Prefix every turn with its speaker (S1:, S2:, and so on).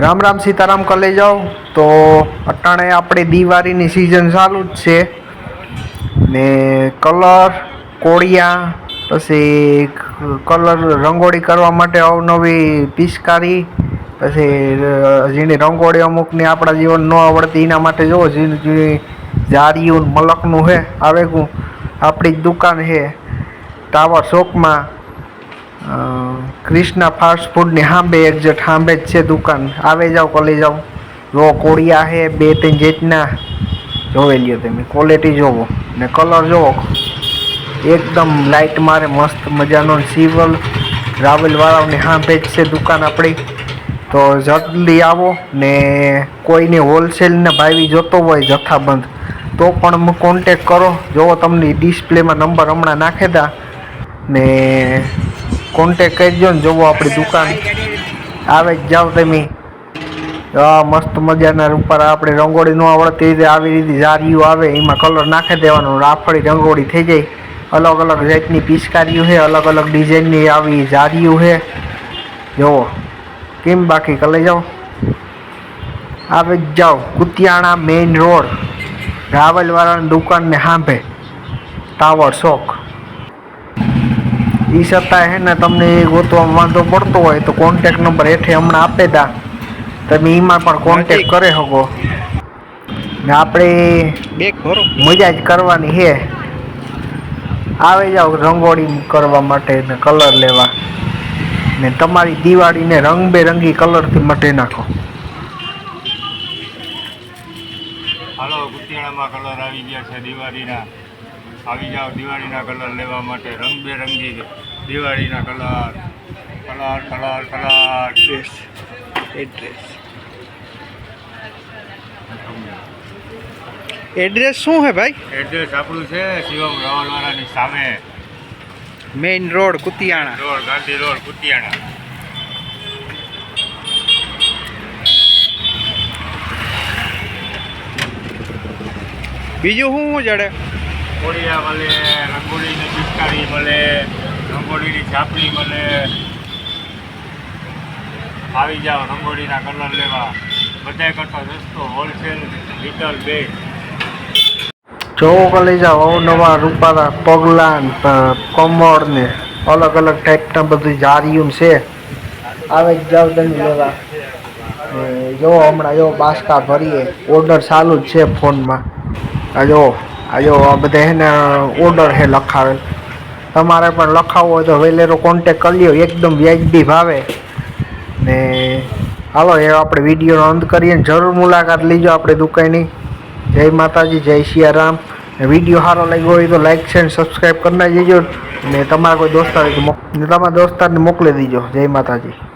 S1: રામ રામ સીતારામ કલેજ જાઓ. તો અટાણે આપણે દિવાળીની સિઝન ચાલુ જ છે. ને કલર કોળિયા પછી કલર રંગોળી કરવા માટે અવનવી પિચકારી પછી જેની રંગોળી અમુકની આપણા જીવન ન આવડતી એના માટે જુઓ જેની જેની મલકનું છે આવે ગું આપણી જ દુકાન છે ટાવર ચોકમાં અ, ક્રિષ્ના ફાસ્ટ ફૂડની હાંબે એક્ઝેટ હાંબે જ છે દુકાન. આવે જાઓ, કોલે જાઓ. જો કોળિયા છે બે ત્રણ જેટના. જોઈ લ્યો તમે ક્વોલિટી જોવો. ને કલર જોવો. એકદમ લાઇટ મારે, મસ્ત મજાનો સિવલ રાવલવાળાઓની હાંભે જ છે દુકાન આપણી. તો જલ્દી આવો ને કોઈને હોલસેલના ભાવી જોતો હોય જથ્થાબંધ, તો પણ કોન્ટેક કરો. જોવો તમને ડિસ્પ્લેમાં નંબર હમણાં નાખેતા ને કોન્ટેક કરજો ને જોવો આપણી દુકાન. આવે જાઓ તમે. હા મસ્ત મજાના ઉપર આપણે રંગોળી ન આવડતી રીતે આવી રીતે જારીઓ આવે. એમાં કલર નાખી દેવાનો. રાફડી રંગોળી થઈ જાય અલગ અલગ જાતની પિચકારીઓ છે, અલગ અલગ ડિઝાઇનની આવી જારીઓ છે. જોવો. કેમ બાકી? કલે જાઓ. આવે જ જાઓ. Kutiyana main road. રાવલવાળાની દુકાનને સાંભે ટાવર શોખ એ છતાં હે ને તમને ગોતવામાં વાંધો પડતો હોય તો કોન્ટેક નંબર હેઠે હમણાં આપે દા. તમે એમાં પણ કોન્ટેક કરી શકો. ને આપણે મજા જ કરવાની છે આવી જાઓ રંગોળી કરવા માટે ને કલર લેવા. ને તમારી દિવાળીને રંગબેરંગી કલરથી મટી નાખો.
S2: હાલો કલર આવી ગયા છે દિવાળીના. આવી જાઓ દિવાળીના કલર લેવા માટે. રંગબેરંગી દિવાળીના colour. Colour colour colour.
S3: Dress address address શું હે ભાઈ?
S2: એડ્રેસ આપણું છે શિવમ રાવલવાળાની સામે.
S3: Main road Kutiyana.
S2: Road Gandhi road Kutiyana.
S3: બીજું શું શું જડે
S2: કોળિયા મળે, રંગોળીની પિચકારી મળે, રંગોળીની છાપડી મળે. આવી જાઓ, રંગોળીના કલર લેવા. બધાય કરતા સસ્તો હોલસેલ લિટલ બેગ
S1: જોવો કે લઈ જાઓ અવનવા રૂપારા પગલાં ને પ- કમળ ને અલગ અલગ ટાઈપના બધી જારિયું છે. આવે જ જાવ તમે લેવા. ને જો હમણાં, જો બાસકા ભરીએ. ઓર્ડર ચાલુ જ છે ફોનમાં. આ જો આ જો બધા એને ઓર્ડર છે લખાવેલ. તમારે પણ લખાવવો હોય તો વહેલેરો કોન્ટેક કરી લ્યો, એકદમ વ્યાજબી ભાવે. ને હાલો, એ આપણે વિડીયોનો અંત કરીએ જરૂર મુલાકાત લીજો આપણે દુકાનની. જય માતાજી, જય સિયારામ વીડિયો સારો લાગ્યો હોય તો લાઇક છે સબસ્ક્રાઈબ કરી નાખી દેજો. ને તમારા કોઈ દોસ્તાર તમારા દોસ્તારને મોકલી દેજો. જય માતાજી.